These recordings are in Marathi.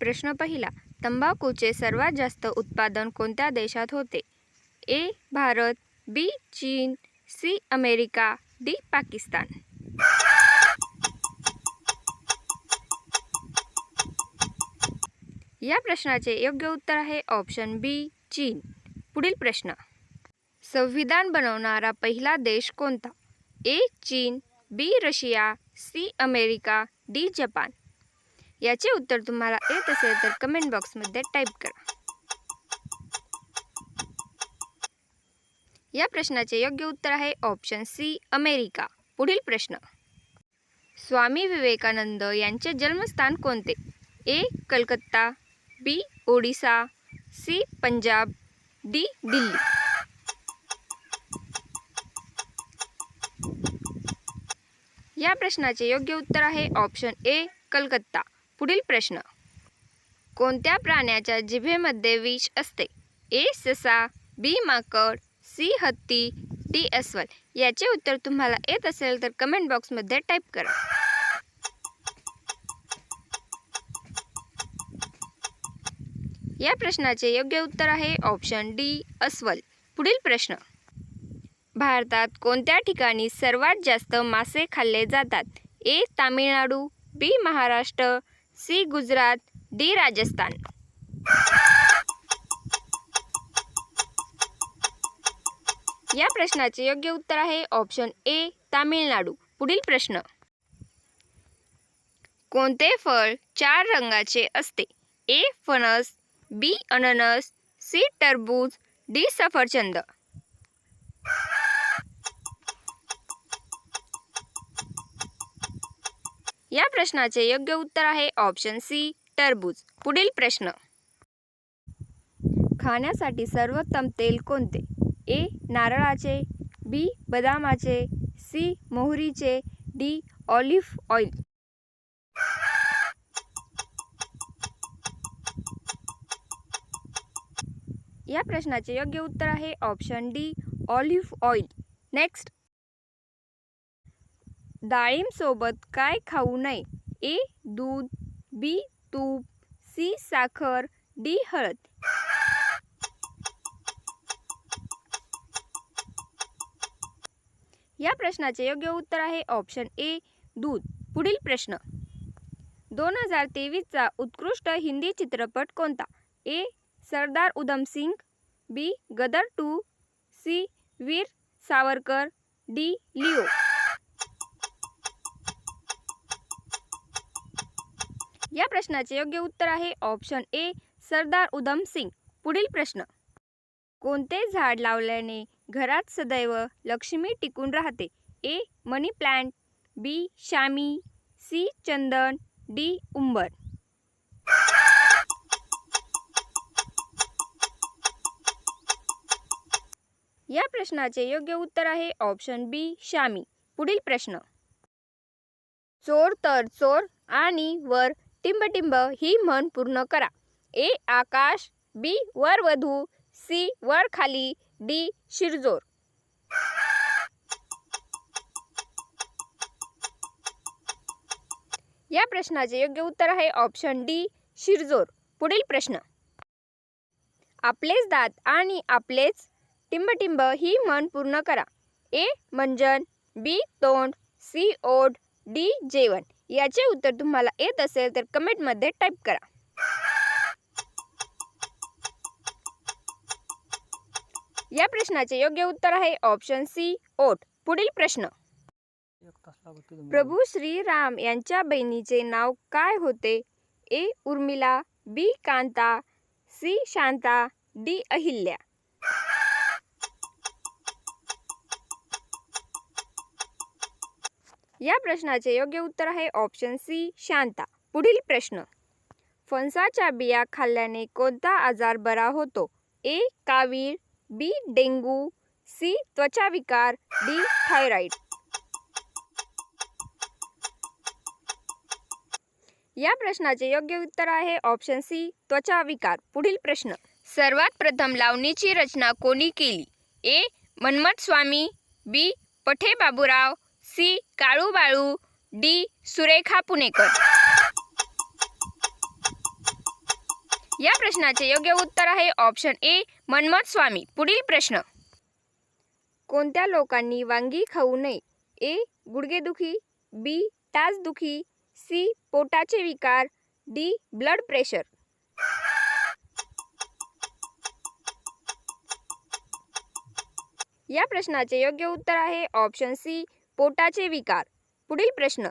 प्रश्न पहिला. तंबाखूचे सर्वात जास्त उत्पादन कोणत्या देशात होते? ए भारत बी चीन सी अमेरिका डी पाकिस्तान. या प्रश्नाचे योग्य उत्तर आहे ऑप्शन बी चीन. पुढील प्रश्न. संविधान बनवणारा पहिला देश कोणता? ए चीन B Russia C America D Japan. याचे उत्तर तुम्हाला येत असेल तर कमेंट बॉक्समध्ये टाईप करा. या प्रश्नाचे योग्य उत्तर आहे ऑप्शन सी अमेरिका पुढील प्रश्न. स्वामी विवेकानंद यांचे जन्मस्थान कोणते? A Calcutta B Odisha C Punjab D Delhi. या प्रश्नाचे योग्य उत्तर आहे ऑप्शन ए कलकत्ता. पुढील प्रश्न. कोणत्या प्राण्याच्या जिभेमध्ये विष असते? ए ससा बी माकड सी हत्ती डी अस्वल? याचे उत्तर तुम्हाला येत असेल तर कमेंट बॉक्समध्ये टाईप करा. या प्रश्नाचे योग्य उत्तर आहे ऑप्शन डी अस्वल. पुढील प्रश्न. भारतात कोणत्या ठिकाणी सर्वात जास्त मासे खाल्ले जातात? A Tamilnadu B Maharashtra C Gujarat D Rajasthan. या प्रश्नाचे योग्य उत्तर आहे ऑप्शन ए तामिळनाडू. पुढील प्रश्न. कोणते फळ चार रंगाचे असते? ए फणस बी अननस सी टरबूज डी सफरचंद. या प्रश्नाचे योग्य उत्तर आहे ऑप्शन सी टरबूज. पुढील प्रश्न. खाण्यासाठी सर्वोत्तम तेल कोणते? ए नारळाचे बी बदामाचे सी मोहरीचे डी ऑलिव्ह ऑइल. या प्रश्नाचे योग्य उत्तर आहे option D olive oil. Next डाळिंबसोबत काय खाऊ नये? ए दूध बी तूप सी साखर डी हळद. या प्रश्नाचे योग्य उत्तर आहे ऑप्शन ए दूध. पुढील प्रश्न. दोन हजार तेवीसचा उत्कृष्ट हिंदी चित्रपट कोणता? A Sardar Udham Singh B Gadar two C Veer Savarkar D Leo. या प्रश्नाचे योग्य उत्तर आहे ऑप्शन ए सरदार उधम सिंग. पुढील प्रश्न. कोणते झाड लावल्याने घरात सदैव लक्ष्मी टिकून राहते? ए मनी प्लांट बी शामी सी चंदन डी उंबर. या प्रश्नाचे योग्य उत्तर आहे ऑप्शन बी शामी पुढील प्रश्न. चोर तर चोर आणि वर टिंबटिंब ही म्हण पूर्ण करा. ए आकाश बी वर वधू सी वर खाली डी शिरजोर. या प्रश्नाचे योग्य उत्तर आहे ऑप्शन डी शिरजोर. पुढील प्रश्न. आपलेच दात आणि आपलेच टिंबटिंब ही मन पूर्ण करा. ए मंजन बी तोंड सी ओढ डी जेवण. याचे उत्तर तुम्हाला येत असेल तर कमेंटमध्ये टाईप करा. या प्रश्नाचे योग्य उत्तर आहे ऑप्शन सी ओट पुढील प्रश्न. प्रभू श्रीराम यांच्या बहिणीचे नाव काय होते? A. Urmila B. Kanta C. Shanta D. Ahilya. या प्रश्नाचे योग्य उत्तर आहे ऑप्शन सी शांता. पुढील प्रश्न. फणसाच्या बिया खाल्ल्याने कोणता आजार बरा होतो? ए कावीळ. B dengue. सी त्वचाविकार. डी थायरॉइड या प्रश्नाचे योग्य उत्तर आहे ऑप्शन सी त्वचा विकार पुढील प्रश्न. सर्वात प्रथम लावणीची रचना कोणी केली? A Manmath Swami B Pathe Baburao C Kalu Balu D Surekha Punekar. या प्रश्नाचे योग्य उत्तर आहे ऑप्शन ए मन्मथ स्वामी. पुढील प्रश्न. कोणत्या लोकांनी वांगी खाऊ नये? ए गुडघेदुखी बी ताजदुखी सी पोटाचे विकार डी ब्लड प्रेशर. या प्रश्नाचे योग्य उत्तर आहे ऑप्शन सी पोटाचे विकार. पुढील प्रश्न.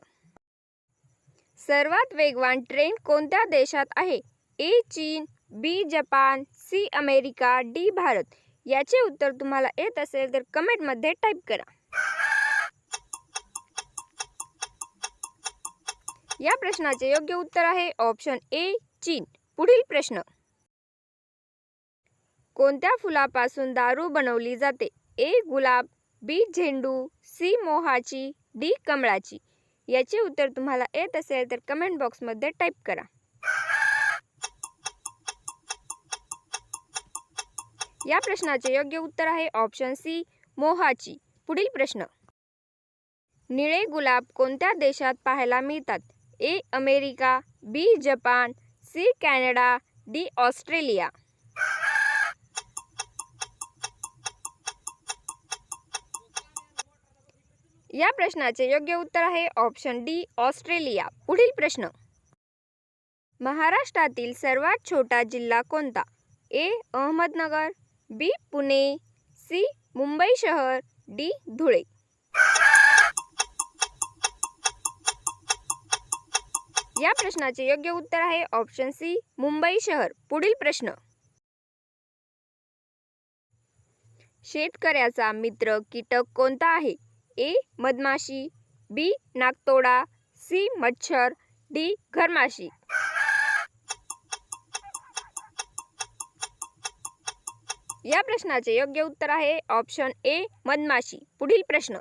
सर्वात वेगवान ट्रेन कोणत्या देशात आहे? ए चीन B Japan C America D Bharat. याचे उत्तर तुम्हाला येत असेल तर कमेंटमध्ये टाईप करा. या प्रश्नाचे योग्य उत्तर आहे ऑप्शन ए चीन. पुढील प्रश्न. कोणत्या फुलापासून दारू बनवली जाते? ए गुलाब बी झेंडू सी मोहाची डी कमळाची. याचे उत्तर तुम्हाला येत असेल तर कमेंट बॉक्समध्ये टाईप करा. या प्रश्नाचे योग्य उत्तर आहे ऑप्शन सी मोहाची. पुढील प्रश्न. निळे गुलाब कोणत्या देशात पाहायला मिळतात? A America B Japan C Canada D Australia. या प्रश्नाचे योग्य उत्तर आहे ऑप्शन डी ऑस्ट्रेलिया. पुढील प्रश्न. महाराष्ट्रातील सर्वात छोटा जिल्हा कोणता? A Ahmednagar B Pune C Mumbai शहर डी धुळे. या प्रश्नाचे योग्य उत्तर आहे ऑप्शन सी मुंबई शहर. पुढील प्रश्न. शेतकऱ्याचा मित्र कीटक कोणता आहे? ए मधमाशी बी नागतोडा सी मच्छर डी घरमाशी. या प्रश्नाचे योग्य उत्तर आहे ऑप्शन ए मधमाशी. पुढील प्रश्न.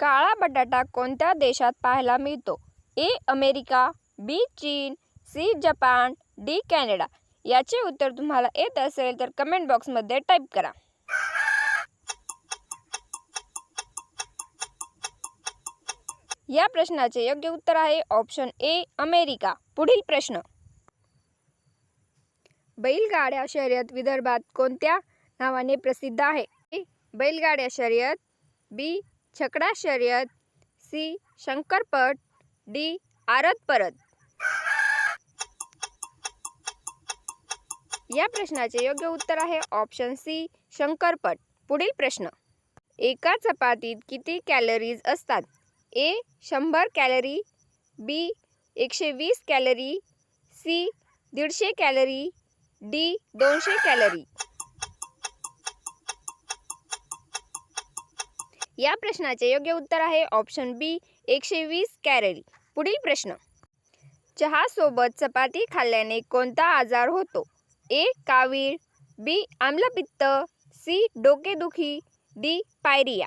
काळा बटाटा कोणत्या देशात पाहायला मिळतो? ए अमेरिका बी चीन सी जपान डी कॅनडा. याचे उत्तर तुम्हाला येत असेल तर कमेंट बॉक्समध्ये टाईप करा. या प्रश्नाचे योग्य उत्तर आहे ऑप्शन ए अमेरिका. पुढील प्रश्न. बैलगाड्या शर्यत विदर्भात कोणत्या नावाने प्रसिद्ध आहे? ए बैलगाड्या शर्यत बी छकडा शर्यत सी शंकरपट डी आरत परत. या प्रश्नाचे योग्य उत्तर आहे ऑप्शन सी शंकरपट. पुढील प्रश्न. एका चपातीत किती कॅलरीज असतात? ए शंभर कॅलरी बी एकशे वीस कॅलरी सी दीडशे कॅलरी डी दोनशे कॅलरी. या प्रश्नाचे योग्य उत्तर आहे ऑप्शन बी एकशे वीस कॅलरी पुढील प्रश्न. चहासोबत चपाती खाल्ल्याने कोणता आजार होतो? ए कावीळ बी आम्लपित्त सी डोकेदुखी डी पायरिया.